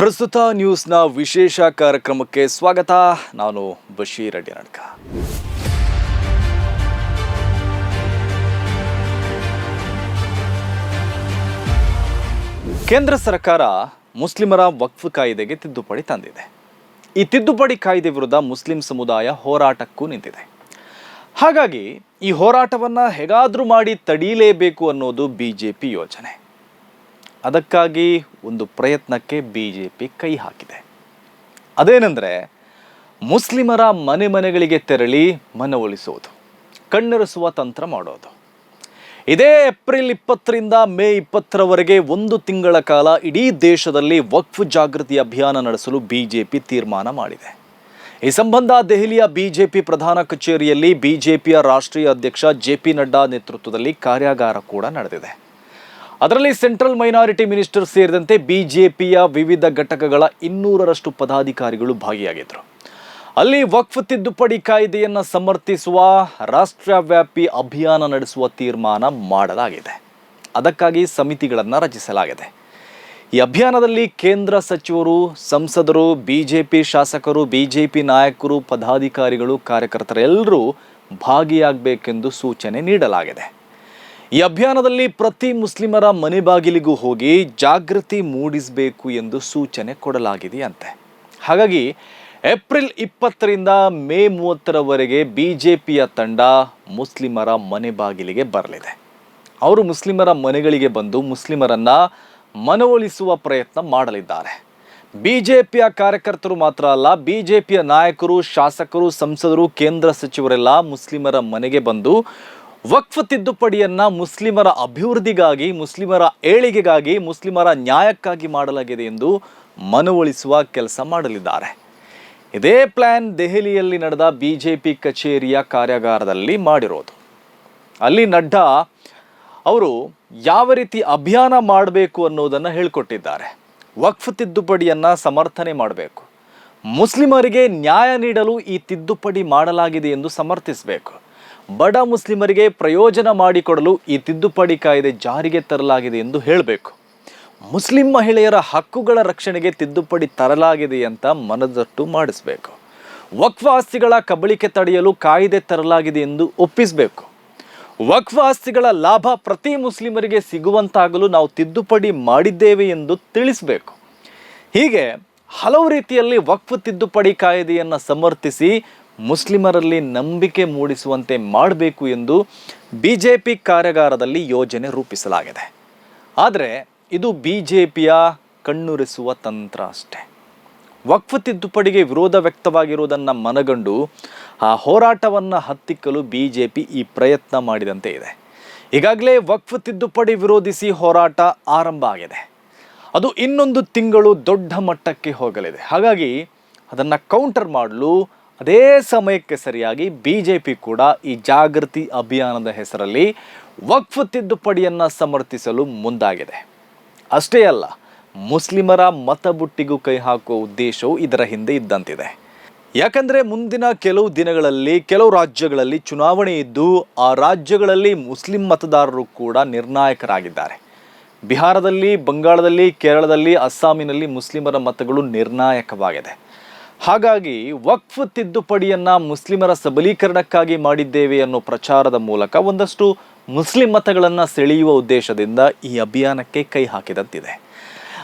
ಪ್ರಸ್ತುತ ನ್ಯೂಸ್ನ ವಿಶೇಷ ಕಾರ್ಯಕ್ರಮಕ್ಕೆ ಸ್ವಾಗತ. ನಾನು ಬಶೀರ್ ಅಡ್ಡಿ ನಡ್ಕ ಕೇಂದ್ರ ಸರ್ಕಾರ ಮುಸ್ಲಿಮರ ವಕ್ಫ್ ಕಾಯ್ದೆಗೆ ತಿದ್ದುಪಡಿ ತಂದಿದೆ. ಈ ತಿದ್ದುಪಡಿ ಕಾಯ್ದೆ ವಿರುದ್ಧ ಮುಸ್ಲಿಂ ಸಮುದಾಯ ಹೋರಾಟಕ್ಕೂ ನಿಂತಿದೆ. ಹಾಗಾಗಿ ಈ ಹೋರಾಟವನ್ನು ಹೇಗಾದರೂ ಮಾಡಿ ತಡೀಲೇಬೇಕು ಅನ್ನೋದು ಬಿ ಜೆ ಪಿ ಯೋಚನೆ ಅದಕ್ಕಾಗಿ ಒಂದು ಪ್ರಯತ್ನಕ್ಕೆ ಬಿ ಜೆ ಪಿ ಕೈ ಹಾಕಿದೆ. ಅದೇನೆಂದರೆ, ಮುಸ್ಲಿಮರ ಮನೆ ಮನೆಗಳಿಗೆ ತೆರಳಿ ಮನವೊಲಿಸೋದು ಕಣ್ಣೆರೆಸುವ ತಂತ್ರ ಮಾಡೋದು. ಇದೇ ಏಪ್ರಿಲ್ ಇಪ್ಪತ್ತರಿಂದ ಮೇ ಇಪ್ಪತ್ತರವರೆಗೆ ಒಂದು ತಿಂಗಳ ಕಾಲ ಇಡೀ ದೇಶದಲ್ಲಿ ವಕ್ಫ್ ಜಾಗೃತಿ ಅಭಿಯಾನ ನಡೆಸಲು ಬಿಜೆಪಿ ತೀರ್ಮಾನ ಮಾಡಿದೆ. ಈ ಸಂಬಂಧ ದೆಹಲಿಯ ಬಿಜೆಪಿ ಪ್ರಧಾನ ಕಚೇರಿಯಲ್ಲಿ ಬಿಜೆಪಿಯ ರಾಷ್ಟ್ರೀಯ ಅಧ್ಯಕ್ಷ ಜೆ ಪಿ ನಡ್ಡಾ ನೇತೃತ್ವದಲ್ಲಿ ಕಾರ್ಯಾಗಾರ ಕೂಡ ನಡೆದಿದೆ. ಅದರಲ್ಲಿ ಸೆಂಟ್ರಲ್ ಮೈನಾರಿಟಿ ಮಿನಿಸ್ಟರ್ ಸೇರಿದಂತೆ ಬಿಜೆಪಿಯ ವಿವಿಧ ಘಟಕಗಳ ಇನ್ನೂರರಷ್ಟು ಪದಾಧಿಕಾರಿಗಳು ಭಾಗಿಯಾಗಿದ್ದರು. ಅಲ್ಲಿ ವಕ್ಫ್ ತಿದ್ದುಪಡಿ ಕಾಯ್ದೆಯನ್ನು ಸಮರ್ಥಿಸುವ ರಾಷ್ಟ್ರವ್ಯಾಪಿ ಅಭಿಯಾನ ನಡೆಸುವ ತೀರ್ಮಾನ ಮಾಡಲಾಗಿದೆ. ಅದಕ್ಕಾಗಿ ಸಮಿತಿಗಳನ್ನು ರಚಿಸಲಾಗಿದೆ. ಈ ಅಭಿಯಾನದಲ್ಲಿ ಕೇಂದ್ರ ಸಚಿವರು, ಸಂಸದರು, ಬಿಜೆಪಿ ಶಾಸಕರು, ಬಿಜೆಪಿ ನಾಯಕರು, ಪದಾಧಿಕಾರಿಗಳು ಕಾರ್ಯಕರ್ತರೆಲ್ಲರೂ ಭಾಗಿಯಾಗಬೇಕೆಂದು ಸೂಚನೆ ನೀಡಲಾಗಿದೆ. ಈ ಅಭಿಯಾನದಲ್ಲಿ ಪ್ರತಿ ಮುಸ್ಲಿಮರ ಮನೆ ಬಾಗಿಲಿಗೂ ಹೋಗಿ ಜಾಗೃತಿ ಮೂಡಿಸಬೇಕು ಎಂದು ಸೂಚನೆ ಕೊಡಲಾಗಿದೆಯಂತೆ. ಹಾಗಾಗಿ ಏಪ್ರಿಲ್ ಇಪ್ಪತ್ತರಿಂದ ಮೇ ಮೂವತ್ತರವರೆಗೆ ಬಿ ಜೆ ಪಿಯ ತಂಡ ಮುಸ್ಲಿಮರ ಮನೆ ಬಾಗಿಲಿಗೆ ಬರಲಿದೆ. ಅವರು ಮುಸ್ಲಿಮರ ಮನೆಗಳಿಗೆ ಬಂದು ಮುಸ್ಲಿಮರನ್ನ ಮನವೊಲಿಸುವ ಪ್ರಯತ್ನ ಮಾಡಲಿದ್ದಾರೆ. ಬಿ ಜೆ ಪಿಯ ಕಾರ್ಯಕರ್ತರು ಮಾತ್ರ ಅಲ್ಲ ಬಿ ಜೆ ಪಿಯ ನಾಯಕರು, ಶಾಸಕರು, ಸಂಸದರು, ಕೇಂದ್ರ ಸಚಿವರೆಲ್ಲ ಮುಸ್ಲಿಮರ ಮನೆಗೆ ಬಂದು ವಕ್ಫ್ ತಿದ್ದುಪಡಿಯನ್ನ ಮುಸ್ಲಿಮರ ಅಭಿವೃದ್ಧಿಗಾಗಿ, ಮುಸ್ಲಿಮರ ಏಳಿಗೆಗಾಗಿ, ಮುಸ್ಲಿಮರ ನ್ಯಾಯಕ್ಕಾಗಿ ಮಾಡಲಾಗಿದೆ ಎಂದು ಮನವೊಲಿಸುವ ಕೆಲಸ ಮಾಡಲಿದ್ದಾರೆ. ಇದೇ ಪ್ಲಾನ್ ದೆಹಲಿಯಲ್ಲಿ ನಡೆದ ಬಿ ಜೆ ಪಿ ಕಚೇರಿಯ ಕಾರ್ಯಾಗಾರದಲ್ಲಿ ಮಾಡಿರೋದು. ಅಲ್ಲಿ ನಡ್ಡಾ ಅವರು ಯಾವ ರೀತಿ ಅಭಿಯಾನ ಮಾಡಬೇಕು ಅನ್ನೋದನ್ನು ಹೇಳಿಕೊಟ್ಟಿದ್ದಾರೆ. ವಕ್ಫ್ ತಿದ್ದುಪಡಿಯನ್ನು ಸಮರ್ಥನೆ ಮಾಡಬೇಕು. ಮುಸ್ಲಿಮರಿಗೆ ನ್ಯಾಯ ನೀಡಲು ಈ ತಿದ್ದುಪಡಿ ಮಾಡಲಾಗಿದೆ ಎಂದು ಸಮರ್ಥಿಸಬೇಕು. ಬಡ ಮುಸ್ಲಿಮರಿಗೆ ಪ್ರಯೋಜನ ಮಾಡಿಕೊಡಲು ಈ ತಿದ್ದುಪಡಿ ಕಾಯ್ದೆ ಜಾರಿಗೆ ತರಲಾಗಿದೆ ಎಂದು ಹೇಳಬೇಕು. ಮುಸ್ಲಿಂ ಮಹಿಳೆಯರ ಹಕ್ಕುಗಳ ರಕ್ಷಣೆಗೆ ತಿದ್ದುಪಡಿ ತರಲಾಗಿದೆ ಅಂತ ಮನದಟ್ಟು ಮಾಡಿಸಬೇಕು. ವಕ್ಫ ಆಸ್ತಿಗಳ ಕಬಳಿಕೆ ತಡೆಯಲು ಕಾಯ್ದೆ ತರಲಾಗಿದೆ ಎಂದು ಒಪ್ಪಿಸಬೇಕು. ವಕ್ಫ ಆಸ್ತಿಗಳ ಲಾಭ ಪ್ರತಿ ಮುಸ್ಲಿಮರಿಗೆ ಸಿಗುವಂತಾಗಲು ನಾವು ತಿದ್ದುಪಡಿ ಮಾಡಿದ್ದೇವೆ ಎಂದು ತಿಳಿಸಬೇಕು. ಹೀಗೆ ಹಲವು ರೀತಿಯಲ್ಲಿ ವಕ್ಫ್ ತಿದ್ದುಪಡಿ ಕಾಯ್ದೆಯನ್ನು ಸಮರ್ಥಿಸಿ ಮುಸ್ಲಿಮರಲ್ಲಿ ನಂಬಿಕೆ ಮೂಡಿಸುವಂತೆ ಮಾಡಬೇಕು ಎಂದು ಬಿ ಜೆ ಪಿ ಕಾರ್ಯಾಗಾರದಲ್ಲಿ ಯೋಜನೆ ರೂಪಿಸಲಾಗಿದೆ. ಆದರೆ ಇದು ಬಿ ಜೆ ಪಿಯ ಕಣ್ಣುರಿಸುವ ತಂತ್ರ ಅಷ್ಟೇ. ವಕ್ಫ್ ತಿದ್ದುಪಡಿಗೆ ವಿರೋಧ ವ್ಯಕ್ತವಾಗಿರುವುದನ್ನು ಮನಗಂಡು ಆ ಹೋರಾಟವನ್ನು ಹತ್ತಿಕ್ಕಲು ಬಿ ಜೆ ಪಿ ಈ ಪ್ರಯತ್ನ ಮಾಡಿದಂತೆ ಇದೆ. ಈಗಾಗಲೇ ವಕ್ಫ್ ತಿದ್ದುಪಡಿ ವಿರೋಧಿಸಿ ಹೋರಾಟ ಆರಂಭ ಆಗಿದೆ. ಅದು ಇನ್ನೊಂದು ತಿಂಗಳು ದೊಡ್ಡ ಮಟ್ಟಕ್ಕೆ ಹೋಗಲಿದೆ. ಹಾಗಾಗಿ ಅದನ್ನು ಕೌಂಟರ್ ಮಾಡಲು ಅದೇ ಸಮಯಕ್ಕೆ ಸರಿಯಾಗಿ ಬಿ ಜೆ ಪಿ ಕೂಡ ಈ ಜಾಗೃತಿ ಅಭಿಯಾನದ ಹೆಸರಲ್ಲಿ ವಕ್ಫ್ ತಿದ್ದುಪಡಿಯನ್ನು ಸಮರ್ಥಿಸಲು ಮುಂದಾಗಿದೆ. ಅಷ್ಟೇ ಅಲ್ಲ, ಮುಸ್ಲಿಮರ ಮತಬುಟ್ಟಿಗೂ ಕೈ ಹಾಕುವ ಉದ್ದೇಶವು ಇದರ ಹಿಂದೆ ಇದ್ದಂತಿದೆ. ಯಾಕಂದರೆ ಮುಂದಿನ ಕೆಲವು ದಿನಗಳಲ್ಲಿ, ಕೆಲವು ರಾಜ್ಯಗಳಲ್ಲಿ ಚುನಾವಣೆ ಇದ್ದು, ಆ ರಾಜ್ಯಗಳಲ್ಲಿ ಮುಸ್ಲಿಂ ಮತದಾರರು ಕೂಡ ನಿರ್ಣಾಯಕರಾಗಿದ್ದಾರೆ. ಬಿಹಾರದಲ್ಲಿ, ಬಂಗಾಳದಲ್ಲಿ, ಕೇರಳದಲ್ಲಿ, ಅಸ್ಸಾಮಿನಲ್ಲಿ ಮುಸ್ಲಿಮರ ಮತಗಳು ನಿರ್ಣಾಯಕವಾಗಿದೆ. ಹಾಗಾಗಿ ವಕ್ಫ್ ತಿದ್ದುಪಡಿಯನ್ನು ಮುಸ್ಲಿಮರ ಸಬಲೀಕರಣಕ್ಕಾಗಿ ಮಾಡಿದ್ದೇವೆ ಅನ್ನೋ ಪ್ರಚಾರದ ಮೂಲಕ ಒಂದಷ್ಟು ಮುಸ್ಲಿಂ ಮತಗಳನ್ನು ಸೆಳೆಯುವ ಉದ್ದೇಶದಿಂದ ಈ ಅಭಿಯಾನಕ್ಕೆ ಕೈ ಹಾಕಿದಂತಿದೆ.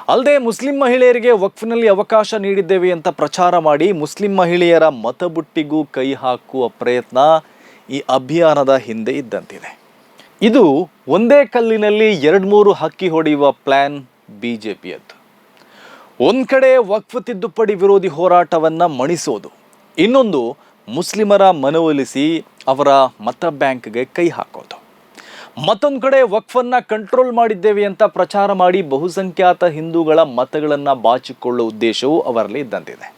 ಅಲ್ಲದೆ ಮುಸ್ಲಿಂ ಮಹಿಳೆಯರಿಗೆ ವಕ್ಫ್ನಲ್ಲಿ ಅವಕಾಶ ನೀಡಿದ್ದೇವೆ ಅಂತ ಪ್ರಚಾರ ಮಾಡಿ ಮುಸ್ಲಿಂ ಮಹಿಳೆಯರ ಮತಬುಟ್ಟಿಗೂ ಕೈ ಹಾಕುವ ಪ್ರಯತ್ನ ಈ ಅಭಿಯಾನದ ಹಿಂದೆ ಇದ್ದಂತಿದೆ. ಇದು ಒಂದೇ ಕಲ್ಲಿನಲ್ಲಿ ಎರಡು ಮೂರು ಹಕ್ಕಿ ಹೊಡೆಯುವ ಪ್ಲ್ಯಾನ್ ಬಿ ಜೆ ಪಿಯದ್ದು ಒಂದು ಕಡೆ ವಕ್ಫ್ ತಿದ್ದುಪಡಿ ವಿರೋಧಿ ಹೋರಾಟವನ್ನು ಮಣಿಸೋದು, ಇನ್ನೊಂದು ಮುಸ್ಲಿಮರ ಮನವೊಲಿಸಿ ಅವರ ಮತ ಬ್ಯಾಂಕ್ಗೆ ಕೈ ಹಾಕೋದು. ಮತ್ತೊಂದು ಕಡೆ ವಕ್ಫನ್ನು ಕಂಟ್ರೋಲ್ ಮಾಡಿದ್ದೇವೆ ಅಂತ ಪ್ರಚಾರ ಮಾಡಿ ಬಹುಸಂಖ್ಯಾತ ಹಿಂದೂಗಳ ಮತಗಳನ್ನು ಬಾಚಿಕೊಳ್ಳುವ ಉದ್ದೇಶವು ಅವರಲ್ಲಿ ಇದ್ದಂತಿದೆ.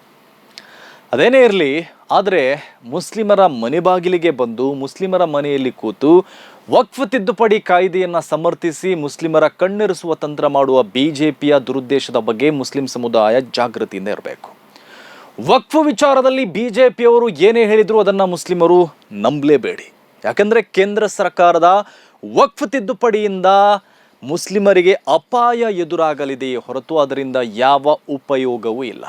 ಅದೇನೇ ಇರಲಿ, ಆದರೆ ಮುಸ್ಲಿಮರ ಮನೆ ಬಾಗಿಲಿಗೆ ಬಂದು ಮುಸ್ಲಿಮರ ಮನೆಯಲ್ಲಿ ಕೂತು ವಕ್ಫ್ ತಿದ್ದುಪಡಿ ಕಾಯ್ದೆಯನ್ನು ಸಮರ್ಥಿಸಿ ಮುಸ್ಲಿಮರ ಕಣ್ಣೆರೆಸುವ ತಂತ್ರ ಮಾಡುವ ಬಿ ಜೆ ಪಿಯ ದುರುದ್ದೇಶದ ಬಗ್ಗೆ ಮುಸ್ಲಿಂ ಸಮುದಾಯ ಜಾಗೃತಿಯಿಂದ ಇರಬೇಕು. ವಕ್ಫ್ ವಿಚಾರದಲ್ಲಿ ಬಿ ಜೆ ಪಿಯವರು ಏನೇ ಹೇಳಿದರೂ ಅದನ್ನು ಮುಸ್ಲಿಮರು ನಂಬಲೇಬೇಡಿ. ಯಾಕಂದರೆ ಕೇಂದ್ರ ಸರ್ಕಾರದ ವಕ್ಫ್ ತಿದ್ದುಪಡಿಯಿಂದ ಮುಸ್ಲಿಮರಿಗೆ ಅಪಾಯ ಎದುರಾಗಲಿದೆಯೇ ಹೊರತು ಅದರಿಂದ ಯಾವ ಉಪಯೋಗವೂ ಇಲ್ಲ.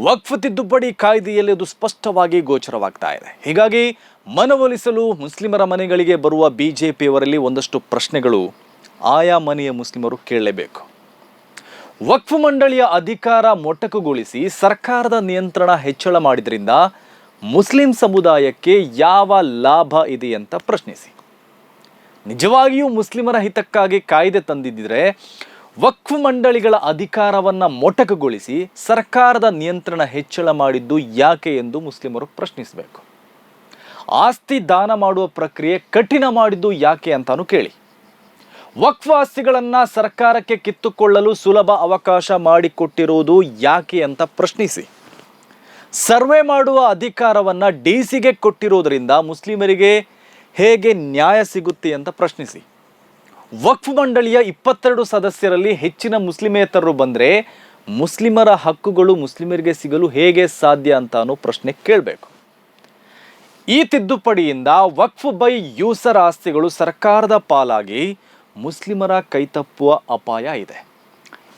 ವಕ್ಫ್ ತಿದ್ದುಪಡಿ ಕಾಯ್ದೆಯಲ್ಲಿ ಅದು ಸ್ಪಷ್ಟವಾಗಿ ಗೋಚರವಾಗ್ತಾ ಇದೆ. ಹೀಗಾಗಿ ಮನವೊಲಿಸಲು ಮುಸ್ಲಿಮರ ಮನೆಗಳಿಗೆ ಬರುವ ಬಿಜೆಪಿಯವರಲ್ಲಿ ಒಂದಷ್ಟು ಪ್ರಶ್ನೆಗಳು ಆಯಾ ಮನೆಯ ಮುಸ್ಲಿಮರು ಕೇಳಲೇಬೇಕು. ವಕ್ಫ್ ಮಂಡಳಿಯ ಅಧಿಕಾರ ಮೊಟಕುಗೊಳಿಸಿ ಸರ್ಕಾರದ ನಿಯಂತ್ರಣ ಹೆಚ್ಚಳ ಮಾಡಿದ್ರಿಂದ ಮುಸ್ಲಿಂ ಸಮುದಾಯಕ್ಕೆ ಯಾವ ಲಾಭ ಇದೆ ಅಂತ ಪ್ರಶ್ನಿಸಿ. ನಿಜವಾಗಿಯೂ ಮುಸ್ಲಿಮರ ಹಿತಕ್ಕಾಗಿ ಕಾಯ್ದೆ ತಂದಿದ್ದರೆ ವಕ್ಫ್ ಮಂಡಳಿಗಳ ಅಧಿಕಾರವನ್ನು ಮೊಟಕಗೊಳಿಸಿ ಸರ್ಕಾರದ ನಿಯಂತ್ರಣ ಹೆಚ್ಚಳ ಮಾಡಿದ್ದು ಯಾಕೆ ಎಂದು ಮುಸ್ಲಿಮರು ಪ್ರಶ್ನಿಸಬೇಕು. ಆಸ್ತಿ ದಾನ ಮಾಡುವ ಪ್ರಕ್ರಿಯೆ ಕಠಿಣ ಮಾಡಿದ್ದು ಯಾಕೆ ಅಂತಾನು ಕೇಳಿ. ವಕ್ಫ್ ಆಸ್ತಿಗಳನ್ನು ಸರ್ಕಾರಕ್ಕೆ ಕಿತ್ತುಕೊಳ್ಳಲು ಸುಲಭ ಅವಕಾಶ ಮಾಡಿಕೊಟ್ಟಿರುವುದು ಯಾಕೆ ಅಂತ ಪ್ರಶ್ನಿಸಿ. ಸರ್ವೆ ಮಾಡುವ ಅಧಿಕಾರವನ್ನು ಡಿ ಸಿಗೆ ಕೊಟ್ಟಿರೋದ್ರಿಂದ ಮುಸ್ಲಿಮರಿಗೆ ಹೇಗೆ ನ್ಯಾಯ ಸಿಗುತ್ತೆ ಅಂತ ಪ್ರಶ್ನಿಸಿ. ವಕ್ಫ್ ಮಂಡಳಿಯ ಇಪ್ಪತ್ತೆರಡು ಸದಸ್ಯರಲ್ಲಿ ಹೆಚ್ಚಿನ ಮುಸ್ಲಿಮೇತರರು ಬಂದರೆ ಮುಸ್ಲಿಮರ ಹಕ್ಕುಗಳು ಮುಸ್ಲಿಮರಿಗೆ ಸಿಗಲು ಹೇಗೆ ಸಾಧ್ಯ ಅಂತಾನೂ ಪ್ರಶ್ನೆ ಕೇಳಬೇಕು. ಈ ತಿದ್ದುಪಡಿಯಿಂದ ವಕ್ಫ್ ಬೈ ಯೂಸರ್ ಆಸ್ತಿಗಳು ಸರ್ಕಾರದ ಪಾಲಾಗಿ ಮುಸ್ಲಿಮರ ಕೈತಪ್ಪುವ ಅಪಾಯ ಇದೆ.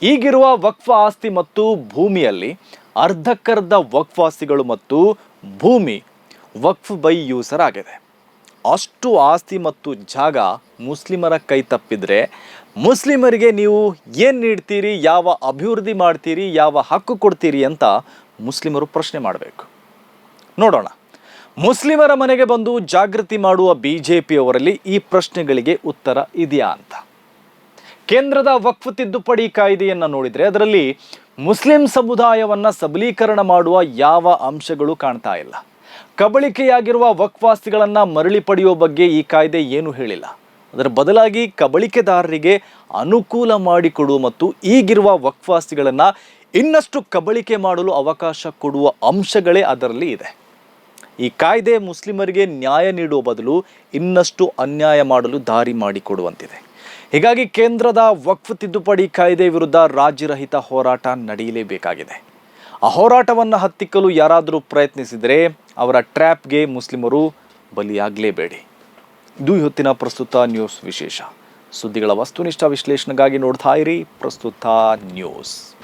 ಈಗಿರುವ ವಕ್ಫ್ ಆಸ್ತಿ ಮತ್ತು ಭೂಮಿಯಲ್ಲಿ ಅರ್ಧಕ್ಕರ್ಧ ವಕ್ಫ್ ಆಸ್ತಿಗಳು ಮತ್ತು ಭೂಮಿ ವಕ್ಫ್ ಬೈ ಯೂಸರ್ ಆಗಿದೆ. ಅಷ್ಟು ಆಸ್ತಿ ಮತ್ತು ಜಾಗ ಮುಸ್ಲಿಮರ ಕೈ ತಪ್ಪಿದರೆ ಮುಸ್ಲಿಮರಿಗೆ ನೀವು ಏನು ನೀಡ್ತೀರಿ, ಯಾವ ಅಭಿವೃದ್ಧಿ ಮಾಡ್ತೀರಿ, ಯಾವ ಹಕ್ಕು ಕೊಡ್ತೀರಿ ಅಂತ ಮುಸ್ಲಿಮರು ಪ್ರಶ್ನೆ ಮಾಡಬೇಕು. ನೋಡೋಣ. ಮುಸ್ಲಿಮರ ಮನೆಗೆ ಬಂದು ಜಾಗೃತಿ ಮಾಡುವ ಬಿ ಜೆ ಪಿಯವರಲ್ಲಿ ಈ ಪ್ರಶ್ನೆಗಳಿಗೆ ಉತ್ತರ ಇದೆಯಾ ಅಂತ. ಕೇಂದ್ರದ ವಕ್ಫ್ ತಿದ್ದುಪಡಿ ಕಾಯ್ದೆಯನ್ನು ನೋಡಿದರೆ ಅದರಲ್ಲಿ ಮುಸ್ಲಿಂ ಸಮುದಾಯವನ್ನು ಸಬಲೀಕರಣ ಮಾಡುವ ಯಾವ ಅಂಶಗಳು ಕಾಣ್ತಾ ಇಲ್ಲ. ಕಬಳಿಕೆಯಾಗಿರುವ ವಕ್ವಾಸ್ತಿಗಳನ್ನು ಮರಳಿ ಪಡೆಯುವ ಬಗ್ಗೆ ಈ ಕಾಯ್ದೆ ಏನು ಹೇಳಿಲ್ಲ. ಅದರ ಬದಲಾಗಿ ಕಬಳಿಕೆದಾರರಿಗೆ ಅನುಕೂಲ ಮಾಡಿಕೊಡುವ ಮತ್ತು ಈಗಿರುವ ವಕ್ವಾಸ್ತಿಗಳನ್ನು ಇನ್ನಷ್ಟು ಕಬಳಿಕೆ ಮಾಡಲು ಅವಕಾಶ ಕೊಡುವ ಅಂಶಗಳೇ ಅದರಲ್ಲಿ ಇದೆ. ಈ ಕಾಯ್ದೆ ಮುಸ್ಲಿಮರಿಗೆ ನ್ಯಾಯ ನೀಡುವ ಬದಲು ಇನ್ನಷ್ಟು ಅನ್ಯಾಯ ಮಾಡಲು ದಾರಿ ಮಾಡಿಕೊಡುವಂತಿದೆ. ಹೀಗಾಗಿ ಕೇಂದ್ರದ ವಕ್ಫ್ ತಿದ್ದುಪಡಿ ಕಾಯ್ದೆ ವಿರುದ್ಧ ರಾಜ್ಯರಹಿತ ಹೋರಾಟ ನಡೆಯಲೇಬೇಕಾಗಿದೆ. ಆ ಹೋರಾಟವನ್ನು ಹತ್ತಿಕ್ಕಲು ಯಾರಾದರೂ ಪ್ರಯತ್ನಿಸಿದರೆ ಅವರ ಟ್ರ್ಯಾಪ್ಗೆ ಮುಸ್ಲಿಮರು ಬಲಿಯಾಗಲೇಬೇಡಿ. ಇದು ಇವತ್ತಿನ ಪ್ರಸ್ತುತ ನ್ಯೂಸ್ ವಿಶೇಷ. ಸುದ್ದಿಗಳ ವಸ್ತುನಿಷ್ಠ ವಿಶ್ಲೇಷಣೆಗಾಗಿ ನೋಡ್ತಾ ಇರಿ ಪ್ರಸ್ತುತ ನ್ಯೂಸ್.